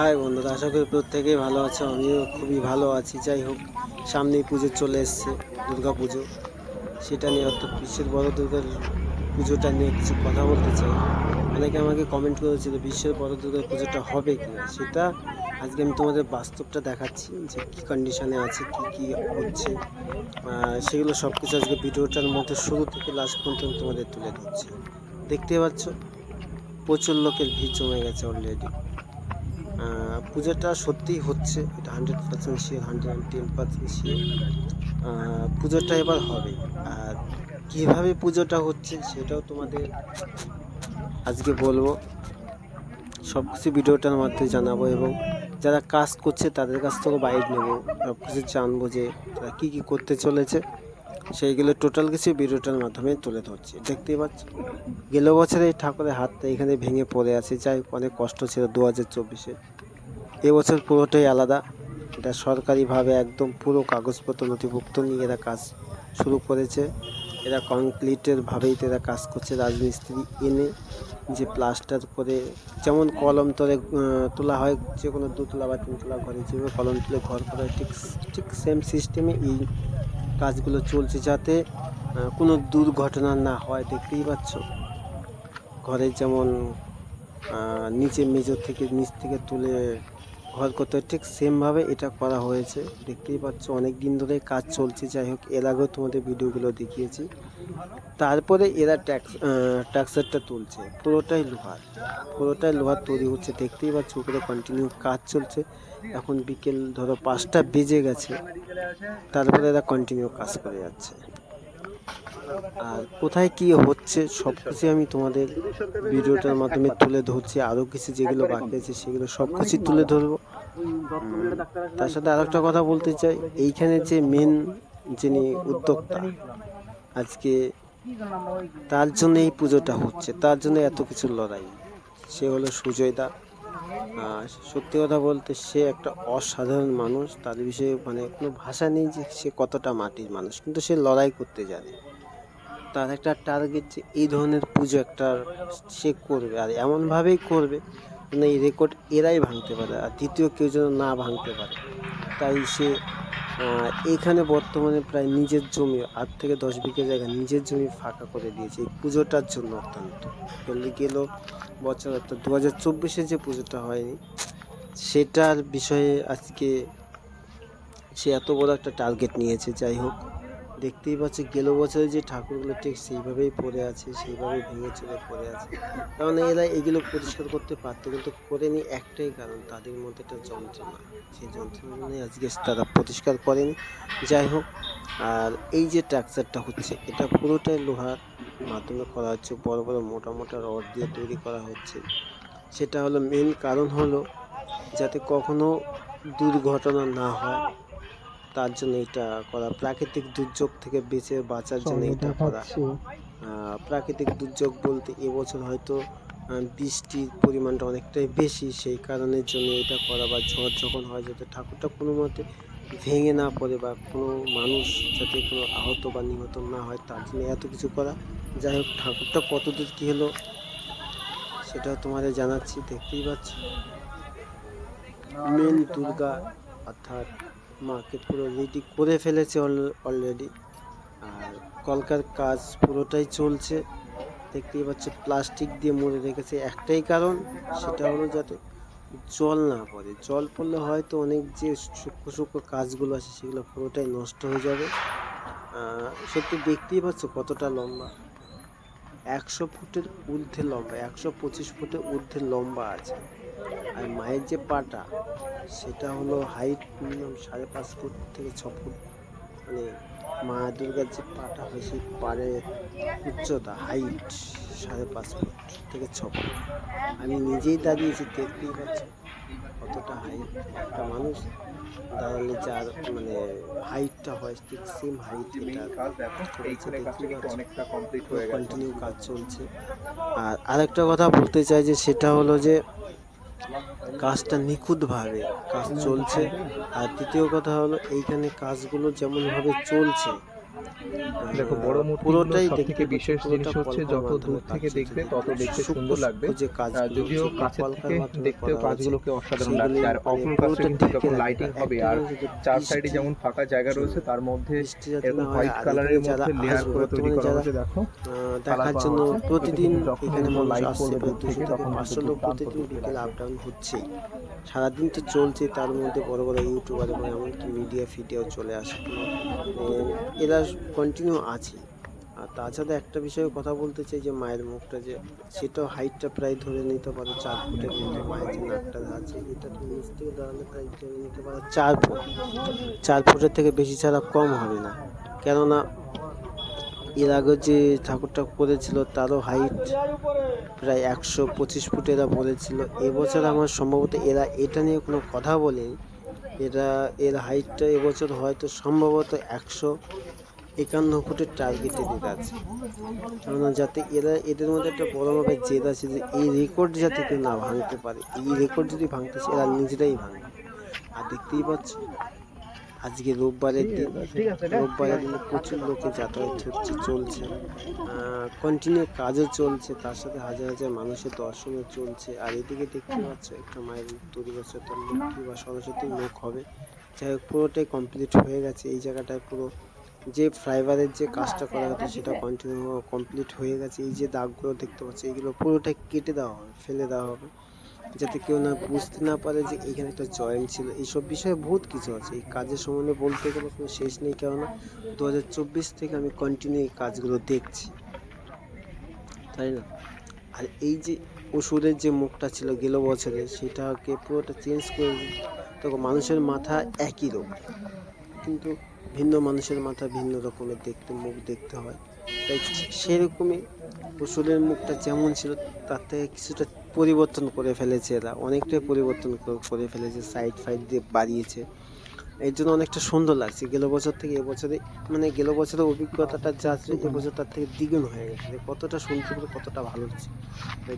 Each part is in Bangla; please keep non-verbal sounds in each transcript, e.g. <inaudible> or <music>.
হাই বন্ধুরা, আশা করি প্রত্যেকেই ভালো আছো। আমিও খুবই ভালো আছি। যাই হোক, সামনেই পুজো চলে এসছে, দুর্গা পুজো। সেটা নিয়ে অর্থাৎ বিশ্বের বড় দুর্গার পুজোটা নিয়ে কিছু কথা বলতে চাই। অনেকে আমাকে কমেন্ট করেছিল, বিশ্বের বড় দুর্গার পুজোটা হবে কি না সেটা আজকে আমি তোমাদের বাস্তবটা দেখাচ্ছি, যে কী কন্ডিশনে আছে, কি কি হচ্ছে। সেগুলো সব কিছু আজকে ভিডিওটার মধ্যে শুরু থেকে লাস্ট পর্যন্ত তোমাদের তুলে ধরছি। দেখতে পাচ্ছ, প্রচুর লোকের ভিড় জমে গেছে অলরেডি পূজাটা সত্যিই হচ্ছে, এটা hundred percent sure hundred and ten percent sure পুজোটা এবার হবে। আর কীভাবে পুজোটা হচ্ছে সেটাও তোমাদের আজকে বলব। সব কিছু ভিডিওটার মাধ্যমে জানাব এবং যারা কাজ করছে তাদের কাছ থেকেও বাইক নেব। সব কিছু জানব যে তারা কী কী করতে চলেছে। সেইগুলো টোটাল কিছু ভিডিওটার মাধ্যমে তুলে ধরছি। দেখতেই পাচ্ছ, গেল বছরে এই ঠাকুরের হাতটা এখানে ভেঙে পড়ে আছে। যাই অনেক কষ্ট ছিল দু হাজার চব্বিশে। এবছর পুরোটাই আলাদা। এটা সরকারিভাবে একদম পুরো কাগজপত্র নথিভুক্ত নিয়ে এরা কাজ শুরু করেছে। এরা কংক্রিটের ভাবেই তো এরা কাজ করছে। রাজমিস্ত্রি এনে যে প্লাস্টার করে যেমন কলম তোলে তোলা হয় যে কোনো দুতলা বা তিনতলা ঘরে যেভাবে কলম তুলে ঘর করা, ঠিক ঠিক সেম সিস্টেমে এই কাজগুলো চলছে যাতে কোনো দুর্ঘটনা না হয়। দেখতেই পাচ্ছ। ঘরের যেমন নিচে মেজর থেকে, নিচ থেকে তুলে ঘর করতে ঠিক সেমভাবে এটা করা হয়েছে। দেখতেই পাচ্ছ অনেক দিন ধরে কাজ চলছে। যাই হোক, এর আগেও তোমাদের ভিডিওগুলো দেখিয়েছি। তারপরে এরা ট্যাক্স ট্যাক্সারটা তুলছে। পুরোটাই লোহার। পুরোটাই লোহার তৈরি হচ্ছে। দেখতেই পাচ্ছ, উপরে কন্টিনিউ কাজ চলছে। এখন বিকেল ধরো পাঁচটা বেজে গেছে। তারপরে এরা কন্টিনিউ কাজ করে যাচ্ছে। আর কোথায় কি হচ্ছে সব কিছু আমি তোমাদের ভিডিওটার মাধ্যমে তুলে ধরছি আরও কিছু যেগুলো বাকি আছে সেগুলো সব কিছু তুলে ধরবো। তার সাথে আর একটা কথা বলতে চাই এইখানে যে মেন যিনি উদ্যোক্তা আজকে তার জন্য এই পুজোটা হচ্ছে তার জন্য এত কিছু লড়াই। সে হলো সুজয় দা। সত্যি কথা বলতে সে একটা অসাধারণ মানুষ। তার বিষয়ে মানে কোনো ভাষা নেই যে সে কতটা মাটির মানুষ, কিন্তু সে লড়াই করতে জানে। তার একটা টার্গেট যে এই ধরনের পুজো একটা সে করবে, আর এমনভাবেই করবে যেন এই রেকর্ড এরাই ভাঙতে পারে, আর দ্বিতীয় কেউ যেন না ভাঙতে পারে। তাই সে আহ, এইখানে বর্তমানে প্রায় নিজের জমি আট থেকে দশ বিঘে জায়গা নিজের জমি ফাঁকা করে দিয়েছে এই পুজোটার জন্য অত্যন্ত। বললে গেল বছর অর্থাৎ দু হাজার চব্বিশে যে পুজোটা হয়নি সেটার বিষয়ে আজকে সে এত বড় একটা টার্গেট নিয়েছে যাই হোক। দেখতেই পাচ্ছি গেল বছরে যে ঠাকুরগুলো ঠিক সেইভাবেই পড়ে আছে, সেইভাবেই ভেঙে চলে পড়ে আছে। কারণ এরা এগুলো পরিষ্কার করতে পারতো, কিন্তু করেনি একটাই কারণ, তাদের মধ্যে একটা যন্ত্রণা। সেই যন্ত্রণা নিয়ে আজকে তারা পরিষ্কার করেনি। যাই হোক, আর এই যে ট্রাকচারটা হচ্ছে, এটা পুরোটাই লোহার মাধ্যমে করা হচ্ছে, বড় বড় মোটা মোটা রড দিয়ে তৈরি করা হচ্ছে। সেটা হলো মেন কারণ হলো, যাতে কখনো দুর্ঘটনা না হয়। তার জন্য এটা করা। প্রাকৃতিক দুর্যোগ থেকে বেঁচে বাঁচার জন্য এটা করা। প্রাকৃতিক দুর্যোগ বলতে এবছর হয়তো বৃষ্টির পরিমাণটা অনেকটাই বেশি সেই কারণের জন্য এটা করা বা ঝড় যখন হয় যাতে ঠাকুরটা কোনো মতে ভেঙে না পড়ে বা কোনো মানুষ যাতে কোনো আহত বা নিহত না হয় তার জন্য এত কিছু করা। যাই হোক ঠাকুরটা কতদূর কী হলো সেটাও তোমাদের জানাচ্ছি দেখতেই পাচ্ছি। মেন দুর্গা অর্থাৎ মাকে পুরো রেডি করে ফেলেছে অলরেডি আর কলকার কাজ পুরোটাই চলছে। দেখতেই পাচ্ছি প্লাস্টিক দিয়ে মুড়ে রেখেছে। একটাই কারণ, সেটা হলো যাতে জল না পড়ে। জল পড়লে হয়তো অনেক যে সূক্ষ্ম সূক্ষ্ম কাজগুলো আছে, সেগুলো পুরোটাই নষ্ট হয়ে যাবে। সত্যি দেখতেই পাচ্ছ কতটা লম্বা। একশো ফুটের ঊর্ধ্বে লম্বা, একশো পঁচিশ ফুটের ঊর্ধ্বে লম্বা আছে। আর মায়ের যে পাটা সেটা হলো হাইট মিনিমাম সাড়ে পাঁচ ফুট থেকে ছ ফুট। মানে মা দুর্গার যে পাটা হয় সেই পাড়ের উচ্চতা হাইট সাড়ে পাঁচ ফুট থেকে ছ ফুট। আমি নিজেই দাঁড়িয়েছি দেখতেই পাচ্ছি কতটা হাইট একটা মানুষ দাঁড়ালে যার মানে হাইটটা হয় ঠিক সেম হাইট এটা কন্টিনিউ কাজ চলছে। আর আরেকটা কথা বলতে চাই যে সেটা হলো যে কাজটা নিখুঁতভাবে কাজ চলছে। আর দ্বিতীয় কথা হলো এইখানে কাজগুলো যেমনভাবে চলছে দেখো বড় পুরোটাই থেকে বিশেষ জিনিস হচ্ছে যত দূর থেকে দেখবে তত দেখতে সুন্দর লাগবে। যদিও কলকার থেকে দেখতেও কাজগুলোকে অসাধারণ লাগছে। আর কাছে যখন লাইটিং হবে আর চার সাইডে যেমন ফাঁকা জায়গা রয়েছে তার মধ্যে এরকম হোয়াইট কালারের মধ্যে লেয়ার করে তৈরি করা হয়েছে দেখো দেখার জন্য প্রতিদিন এখানে এগুলো মানুষ আসছে দূর দুশো থেকে পাঁচশো লোক প্রতিদিন বিকেলে। আপ ডাউন হচ্ছেই সারাদিন তো চলছে তার মধ্যে বড় বড় ইউটিউবার এবং এমনকি মিডিয়া ফিডিয়াও চলে আসে এরা কন্টিনিউ আছে। আর তাছাড়া একটা বিষয়ে কথা বলতে চাই যে, মায়ের মুখটা যে সেটাও হাইটটা প্রায় ধরে নিতে পারো, চার ফুটের মতো। মায়ের যে নাকটা আছে, এটা তুমি নিচ থেকে দাঁড়ালে প্রায় ধরে নিতে পারো, চার ফুট। চার ফুটের থেকে বেশি ছাড়া কম হবে না। কেননা, এর আগে যে ঠাকুরটা করেছিল, তারও হাইট প্রায় একশো পঁচিশ ফুট এরা বলেছিল। এবছর আমার সম্ভবত এরা এটা নিয়ে কোনো কথা বলেনি। এরা, এর হাইটটা এবছর হয়তো সম্ভবত একশো একান্ন ফুটের টার্গেটে দিতে আছে। কেননা যাতে এরা, এদের মধ্যে একটা বড় মাপের জেদ আছে যে এই রেকর্ড যাতে কেউ না ভাঙতে পারে, এই রেকর্ড যদি ভাঙতে চায়, এরা নিজেরাই ভাঙবে। আর দেখতেই পাচ্ছ, আজকে রোববারের দিন, রোববারের দিনে প্রচুর লোকে যাতায়াত হচ্ছে, চলছে। কন্টিনিউ কাজও চলছে, তার সাথে হাজার হাজার মানুষের দর্শনও চলছে। আর এদিকে দেখতে পাচ্ছ, একটা মায়ের তৈরি করছে তার বা সরস্বতীর মুখ হবে। যাই হোক, পুরোটাই কমপ্লিট হয়ে গেছে। এই জায়গাটায় পুরো যে ফ্লাইওভারের যে কাজটা করা হতো সেটা কন্টিনিউ কমপ্লিট হয়ে গেছে। এই যে দাগগুলো দেখতে পাচ্ছি এগুলো পুরোটা কেটে দেওয়া হবে ফেলে দেওয়া হবে যাতে কেউ না বুঝতে না পারে যে এখানে একটা জয়েন্ট ছিল। এইসব বিষয়ে বহুত কিছু আছে। এই কাজের সম্বন্ধে বলতে গেলে কোনো শেষ নেই কেননা দু হাজার চব্বিশ থেকে আমি কন্টিনিউ এই কাজগুলো দেখছি। তাই না? আর এই যে ওষুধের যে মুখটা ছিল গেল বছরে সেটাকে পুরোটা চেঞ্জ করে তখন মানুষের মাথা একই রোগ কিন্তু ভিন্ন মানুষের মাথা ভিন্ন রকমের দেখতে, মুখ দেখতে হয়। তাই সেরকমই ওষুধের মুখটা যেমন ছিল, তার থেকে কিছুটা পরিবর্তন করে ফেলেছে এরা। অনেকটাই পরিবর্তন করে- ফেলেছে সাইড ফাইড দিয়ে বাড়িয়েছে। এর জন্য অনেকটা সুন্দর লাগছে। গেল বছর থেকে এবছরে মানে গেল বছরের অভিজ্ঞতাটা যা ছিল এবছর তার থেকে দ্বিগুণ হয়ে গেছে। কতটা পেরে কতটা ভালো হচ্ছে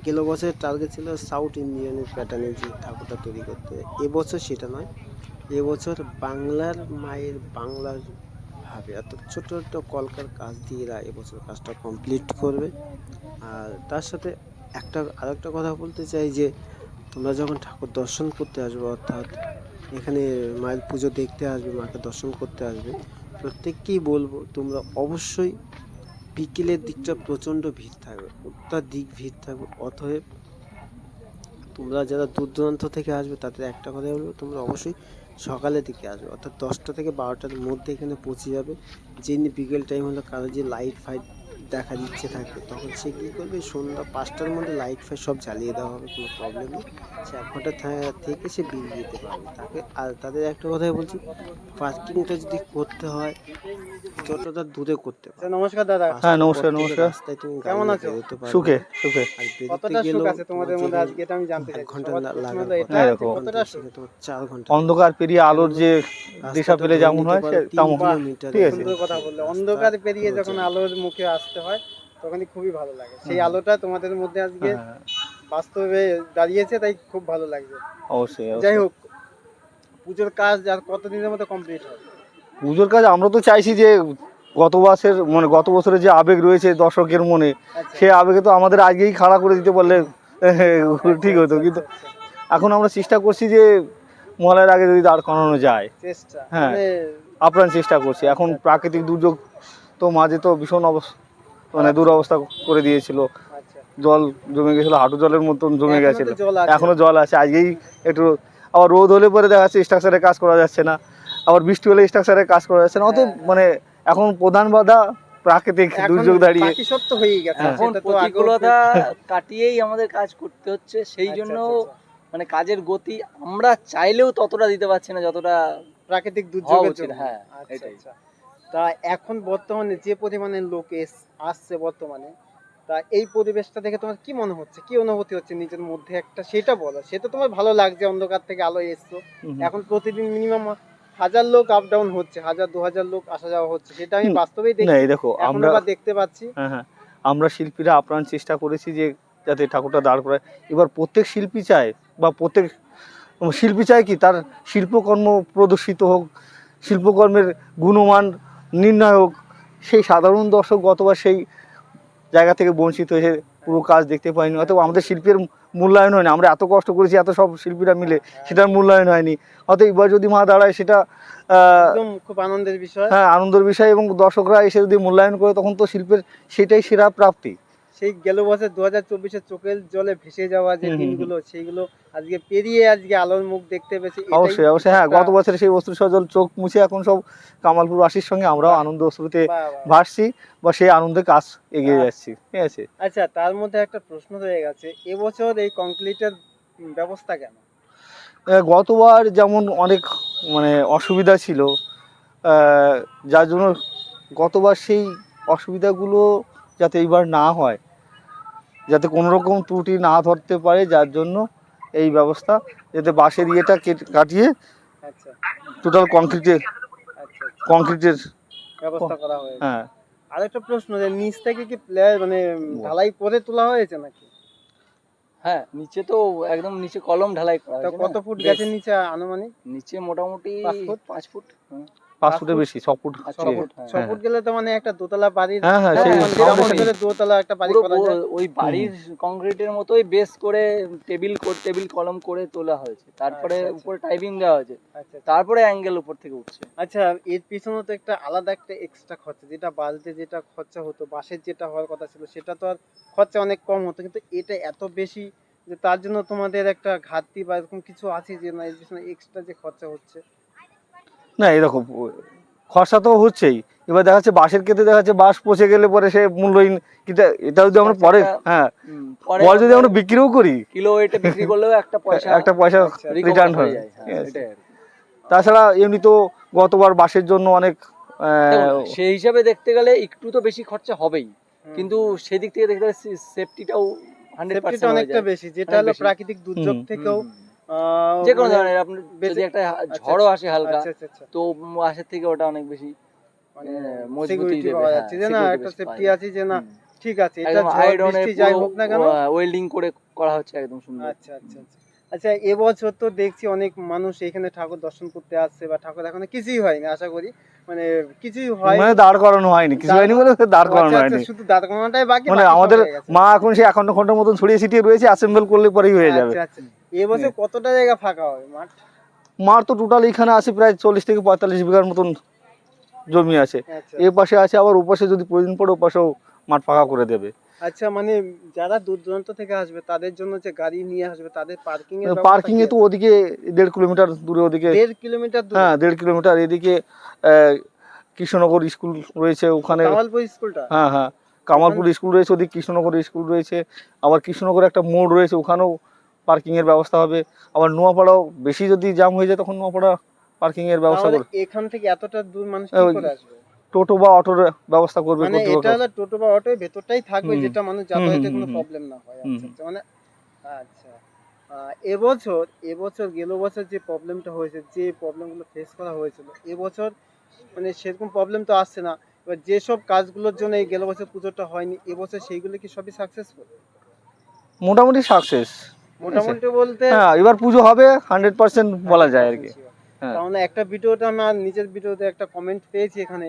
গেল বছরের টার্গেট ছিল সাউথ ইন্ডিয়ানের প্যাটার্নে যে ঠাকুরটা তৈরি করতে। এবছর সেটা নয় এবছর বাংলার মায়ের বাংলার ভাবে এত ছোট ছোট কলকার কাজ দিয়ে এরা এবছর কাজটা কমপ্লিট করবে। আর তার সাথে একটা, আরেকটা কথা বলতে চাই যে, তোমরা যখন ঠাকুর দর্শন করতে আসবে, অর্থাৎ এখানে মায়ের পুজো দেখতে আসবে, মাকে দর্শন করতে আসবে, প্রত্যেককেই বলব তোমরা অবশ্যই বিকেলের দিকটা প্রচণ্ড ভিড় থাকবে, অত্যাধিক ভিড় থাকবে। অতএব তোমরা যারা দূর দূরান্ত থেকে আসবে, তাদের একটা কথা বলব, তোমরা অবশ্যই সকালের দিকে আসবে। অর্থাৎ দশটা থেকে বারোটার মধ্যে এখানে পৌঁছে যাবে। যে বিকেল টাইম হলো কারও যে লাইট ফাইট দেখা দিচ্ছে থাকে তখন সে কী করবে? সন্ধ্যা পাঁচটার মধ্যে লাইট ফাইট সব জ্বালিয়ে দেওয়া হবে কোনো প্রবলেম নেই। সে এক ঘণ্টা থেকে সে বেরিয়ে যেতে পারবে। তাকে আর তাদের একটা কথাই বলছি পার্কিংটা যদি করতে হয় যতটা দূরে করতে পারো। নমস্কার দাদা। হ্যাঁ, নমস্কার, নমস্কার। রাস্তায় তুমি কেমন আছো? সুখে সুখে আর বেরোতে কতটা সুখ আছে তোমাদের মধ্যে? আজকে এটা আমি জানতে চাই ঘণ্টা। কতটা সুখ? তোমার চার ঘণ্টা অন্ধকার পেরিয়ে আলোর যে দিশা পেলে যেমন হয় তেমন। ঠিক আছে। কথা বললে। অন্ধকার পেরিয়ে যখন আলোর মুখে আসতে হয় তখনই খুবই ভালো লাগে। সেই আলোটা তোমাদের মধ্যে আজকে হ্যাঁ, বাস্তবে দাঁড়িয়েছে তাই খুব ভালো লাগছে। অবশ্যই যাই হোক পুজোর কাজ আর কতদিনের মধ্যে কমপ্লিট হবে? পুজোর কাজ আমরা তো চাইছি যে গত বছরের মানে গত বছরের যে আবেগ রয়েছে দর্শকের মনে আচ্ছা। সে আবেগে তো আমাদের আজকেই খাড়া করে দিতে পারলে ঠিক হতো। কিন্তু এখন আমরা চেষ্টা করছি যে মহালয়ের আগে যদি দাঁড় করানো যায়। চেষ্টা হ্যাঁ। মানে আপ্রাণ চেষ্টা করছি। এখন প্রাকৃতিক দুর্যোগ তো মাঝে তো ভীষণ অবস্থা। মানে দুরবস্থা করে দিয়েছিল। আচ্ছা। জল জমে গেছিল হাঁটু জলের মতন জমে গেছিল। এখনও জল আছে। আজকেই একটু আবার রোদ হলে পরে দেখা যাচ্ছে স্ট্রাকচারে কাজ করা যাচ্ছে না। আবার বৃষ্টি হলে স্ট্রাকচারে কাজ করা যাচ্ছে না। অত হ্যাঁ। মানে এখন প্রধান বাধা প্রাকৃতিক দুর্যোগ দাঁড়িয়ে। সত্য হয়েই গেছে। হ্যাঁ। এখন প্রতিকূলতা কাটিয়েই আমাদের কাজ করতে হচ্ছে। সেই আচ্ছা, জন্য আচ্ছা। মানে কাজের গতি আমরা চাইলেও ততটা দিতে পারছি না যতটা প্রাকৃতিক দুর্যোগের জন্য। হ্যাঁ এটাই। আচ্ছা। তা এখন বর্তমানে যে পরিমাণে লোক এস- আসছে বর্তমানে তা এই পরিবেশটা দেখে তোমার কি মনে হচ্ছে? কি অনুভূতি হচ্ছে নিজের মধ্যে? একটা সেটা বলো। সেটা তোমার ভালো লাগছে অন্ধকার থেকে আলো এসছো। এখন প্রতিদিন মিনিমাম হাজার লোক আপ ডাউন হচ্ছে হাজার দু হাজার লোক আসা যাওয়া হচ্ছে। সেটা আমি বাস্তবেই দেখি। দেখো আমরা দেখতে পাচ্ছি। হ্যাঁ হ্যাঁ। আমরা শিল্পীরা আপ্রাণ চেষ্টা করেছি যে যাতে ঠাকুরটা দাঁড় করায়। এবার প্রত্যেক শিল্পী চায় বা প্রত্যেক শিল্পী চায় কি? তার শিল্পকর্ম প্রদর্শিত হোক শিল্পকর্মের গুণমান নির্ণয় হোক সেই সাধারণ দর্শক গতবার সেই জায়গা থেকে বঞ্চিত হয়েছে পুরো কাজ দেখতে পাইনি অথবা আমাদের শিল্পের মূল্যায়ন হয়নি। আমরা এত কষ্ট করেছি এত সব শিল্পীরা মিলে সেটার মূল্যায়ন হয়নি। অতএব এবার যদি মা দাঁড়ায় সেটা খুব আনন্দের বিষয়। হ্যাঁ আনন্দের বিষয় এবং দর্শকরা এসে যদি মূল্যায়ন করে তখন তো শিল্পের সেটাই সেরা প্রাপ্তি। সেই গেল বছর দু হাজার চব্বিশে চোখের জলে ভেসে যাওয়া যে দিনগুলো সেইগুলো আজকে পেরিয়ে আজকে আলোর মুখ দেখতে পেয়েছি অবশ্যই অবশ্যই হ্যাঁ গত বছরে সেই অশ্রু সজল চোখ মুছে এখন সব কামালপুর কামালপুরবাসীর সঙ্গে আমরাও আনন্দ অশ্রুতে বাহ। ভাসছি বা সেই আনন্দে কাজ এগিয়ে যাচ্ছি ঠিক আছে? আচ্ছা তার মধ্যে একটা প্রশ্ন রয়ে গেছে এবছর এই কংক্রিটের ব্যবস্থা কেন? গতবার যেমন অনেক মানে অসুবিধা ছিল যার জন্য গতবার সেই অসুবিধাগুলো যাতে এইবার না হয় যাতে কোনো রকম ত্রুটি না ধরতে পারে যার জন্য এই ব্যবস্থা যাতে বাঁশের ইয়েটা কাটিয়ে আচ্ছা। টোটাল কংক্রিটের কংক্রিটের ব্যবস্থা করা হয়েছে। হ্যাঁ। আরেকটা প্রশ্ন যে নিচ থেকে কি প্লেয়ার মানে ঢালাই করে তোলা হয়েছে নাকি? হ্যাঁ নিচে তো একদম নিচে কলম ঢালাই করা কত ফুট গেছে নিচে আনুমানিক? নিচে মোটামুটি পাঁচ ফুট? পাঁচ ফুট। হুম। পাঁচ পাঁচ ফুটের বেশি ছ ফুট ছ ছ ফুট হ্যাঁ। ফুট গেলে তো মানে একটা দোতলা বাড়ির হ্যাঁ হ্যাঁ হ্যাঁ, সেই দোতলা একটা বাড়ি পুরো করা যায়। ওই বাড়ির কংক্রিটের মতোই বেস করে টেবিল টেবিল কলম করে তোলা হয়েছে। তারপরে আচ্ছা, আচ্ছা। উপরে টাইপিং দেওয়া হয়েছে। আচ্ছা আচ্ছা। তারপরে অ্যাঙ্গেল উপর থেকে উঠছে। আচ্ছা এর পিছনে তো একটা আলাদা একটা এক্সট্রা খরচা যেটা বালতে যেটা খরচা হতো বাসের যেটা হওয়ার কথা ছিল সেটা তো আর খরচা অনেক কম হতো। কিন্তু এটা এত বেশি যে তার জন্য তোমাদের একটা ঘাটতি বা এরকম কিছু আছে যে না এর পিছনে এক্সট্রা যে খরচা হচ্ছে? না এরকম খরচা তো হচ্ছেই। এবার দেখা যাচ্ছে বাঁশের ক্ষেত্রে দেখা যাচ্ছে বাঁশ পচে গেলে পরে সে মূল্যহীন কিন্তু এটা যদি আমরা পরে হ্যাঁ পরে যদি আমরা বিক্রিও করি কিলো ওয়েটে বিক্রি করলেও একটা পয়সা <laughs> একটা পয়সা রিটার্ন হয়ে যায় হ্যাঁ। তাছাড়া এমনি তো গতবার বাঁশের জন্য অনেক আহ, সেই হিসাবে দেখতে গেলে একটু তো বেশি খরচা হবেই। কিন্তু সেদিক থেকে দেখতে গেলে সেফটিটাও হান্ড্রেড অনেকটা বেশি যেটা হলো প্রাকৃতিক দুর্যোগ থেকেও যে কোনো মানে- ধরনের আপনার বেশি- যদি একটা আচ্ছা, ঝড়ও আসে হালকা আচ্ছা আচ্ছা। আচ্ছা তো বাঁশের থেকে ওটা অনেক বেশি মানে হ্যাঁ, মজবুতি দেবে, পাওয়া হ্যাঁ, যাচ্ছে। যে না একটা সেফটি আছে যে না ঠিক আছে এটা একদম ঝড় বৃষ্টি যাই হোক না কেন। ওয়েল্ডিং করে করা হচ্ছে একদম সুন্দর। আচ্ছা আচ্ছা আচ্ছা। আচ্ছা এবছর তো দেখছি অনেক মানুষ এখানে ঠাকুর দর্শন করতে আসছে বা ঠাকুর এখনও কিছুই হয়নি আশা করি। মানে কিছুই হয় মানে দাঁড় করানো হয়নি কিছু হয়নি বলে দাঁড় করানো হয়নি। শুধু দাঁড় করানোটাই বাকি মানে আমাদের মা এখন সেই একান্ন ঘণ্টার মতন ছড়িয়ে ছিটিয়ে রয়েছে অ্যাসেম্বল করলে পরেই হয়ে যাবে। আচ্ছা আচ্ছা। এবছর কতটা জায়গা ফাঁকা হবে মাঠ? মার তো টোটাল এখানে আছে প্রায় চল্লিশ থেকে পঁয়তাল্লিশ বিঘার মতন জমি আছে। আচ্ছা। এ পাশে আছে আবার ওপাশে যদি প্রয়োজন পড়ে ওপাশেও মাঠ ফাঁকা করে দেবে। আচ্ছা মানে যারা দূর দূরান্ত থেকে আসবে তাদের জন্য যে গাড়ি নিয়ে আসবে তাদের পার্কিং এর পার্কিং এ তো ওদিকে দেড় কিলোমিটার দূরে ওদিকে দেড় কিলোমিটার হ্যাঁ দেড় কিলোমিটার এদিকে কৃষ্ণনগর স্কুল রয়েছে ওখানে কামালপুর স্কুলটা? হ্যাঁ হ্যাঁ কামালপুর স্কুল রয়েছে ওদিকে কৃষ্ণনগর স্কুল রয়েছে আবার কৃষ্ণনগর একটা মোড় রয়েছে ওখানেও পার্কিং এর ব্যবস্থা হবে। আবার নোয়াপাড়াও বেশি যদি জাম হয়ে যায় তখন নোয়াপাড়া পার্কিং এর ব্যবস্থা করবে এখান থেকে এতটা দূর মানুষ কি করে আসবে? টোটো বা অটোর ব্যবস্থা করবে মানে এটা হলো টোটো বা অটোর ভেতরটাই থাকবে যেটা মানুষ যাতায়াতে কোনো প্রবলেম না হয়। আচ্ছা আচ্ছা মানে আচ্ছা। এবছর এবছর গেল বছর যে প্রবলেমটা হয়েছে যে প্রবলেমগুলো ফেস করা হয়েছিল এবছর মানে সেরকম প্রবলেম তো আসছে না। এবার যেসব কাজগুলোর জন্য এই গেল বছর পুজোটা হয়নি এবছর সেইগুলো কি সবই সাকসেসফুল মোটামুটি সাকসেস মোটামুটি বলতে হ্যাঁ এবার পুজো হবে হান্ড্রেড পার্সেন্ট বলা যায় আর কি হ্যাঁ। কারণ একটা ভিডিওতে আমার নিজের ভিডিওতে একটা কমেন্ট পেয়েছি এখানে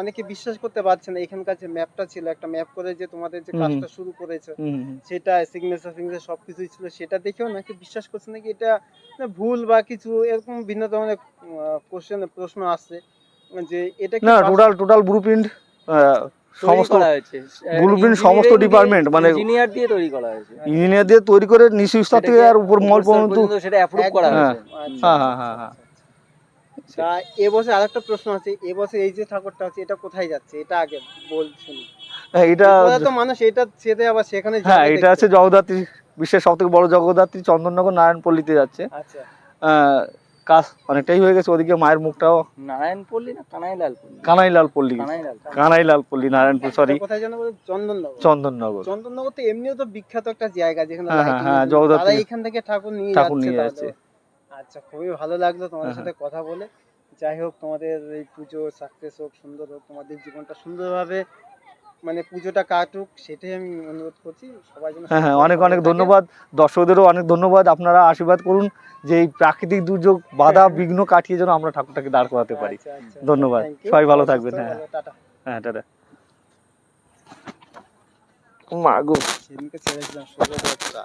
অনেকে বিশ্বাস করতে পারছে না এখানকার যে ম্যাপটা ছিল একটা ম্যাপ করে যে তোমাদের যে কাজটা শুরু করেছে। সেটা সিগনেচার ফিগনেচার সব কিছুই ছিল সেটা দেখেও নাকি বিশ্বাস করছে নাকি এটা ভুল বা কিছু এরকম ভিন্ন ধরনের কোশ্চেন প্রশ্ন আসছে যে এটা কি না? টোটাল টোটাল ব্লু প্রিন্ট সমস্ত হয়েছে সমস্ত department, মানে- ইঞ্জিনিয়ার দিয়ে তৈরি করা হয়েছে ইঞ্জিনিয়ার দিয়ে তৈরি করে নিচু স্তর থেকে আর উপর মল পর্যন্ত সেটা অ্যাপ্রুভ করা। হ্যাঁ। হয়েছে আচ্ছা, হ্যাঁ, আচ্ছা, হ্যাঁ, আচ্ছা, হ্যাঁ, আচ্ছা। তা এবছর আরেকটা প্রশ্ন আছে এবছর এই যে ঠাকুরটা আছে এটা কোথায় যাচ্ছে এটা আগে বল হ্যাঁ, এটা তো মানুষ এটা ছেড়ে আবার সেখানে হ্যাঁ এটা। আছে জগদ্ধাত্রী বিশ্বের সব থেকে বড় জগদ্ধাত্রী চন্দননগর নারায়ণপল্লীতে যাচ্ছে আচ্ছা আহ, কাজ অনেকটাই হয়ে গেছে ওদিকে মায়ের মুখটাও নারায়ণপল্লী না কানাইলাল পল্লী কানাইলাল পল্লী কানাইলাল। পল্লী নারায়ণপুর সরি কোথায় যেন চন্দননগর। চন্দননগর। চন্দননগর তো এমনিও তো বিখ্যাত একটা জায়গা যেখানে হ্যাঁ, হ্যাঁ। জগদ্ধাত্রী। এখান থেকে ঠাকুর নিয়ে ঠাকুর যাচ্ছে নিয়ে যাচ্ছে। আচ্ছা খুবই ভালো লাগল তোমাদের হ্যাঁ, সাথে কথা বলে। যাই হোক তোমাদের এই পুজো সাকসেস হোক সুন্দর হোক তোমাদের জীবনটা সুন্দরভাবে মানে পুজোটা কাটুক সেটাই আমি অনুরোধ করছি। সবাই যেন হ্যাঁ হ্যাঁ অনেক অনেক ধন্যবাদ। দর্শকদেরও অনেক ধন্যবাদ। আপনারা আশীর্বাদ করুন যে এই প্রাকৃতিক দুর্যোগ বাধা বিঘ্ন কাটিয়ে যেন আমরা ঠাকুরটাকে দাঁড় করাতে পারি। আচ্ছা, আচ্ছা, ধন্যবাদ। সবাই ভালো থাকবেন, হ্যাঁ। হ্যাঁ। টাটা। মাগো সেদিনকে ছেড়েছিলাম দশটা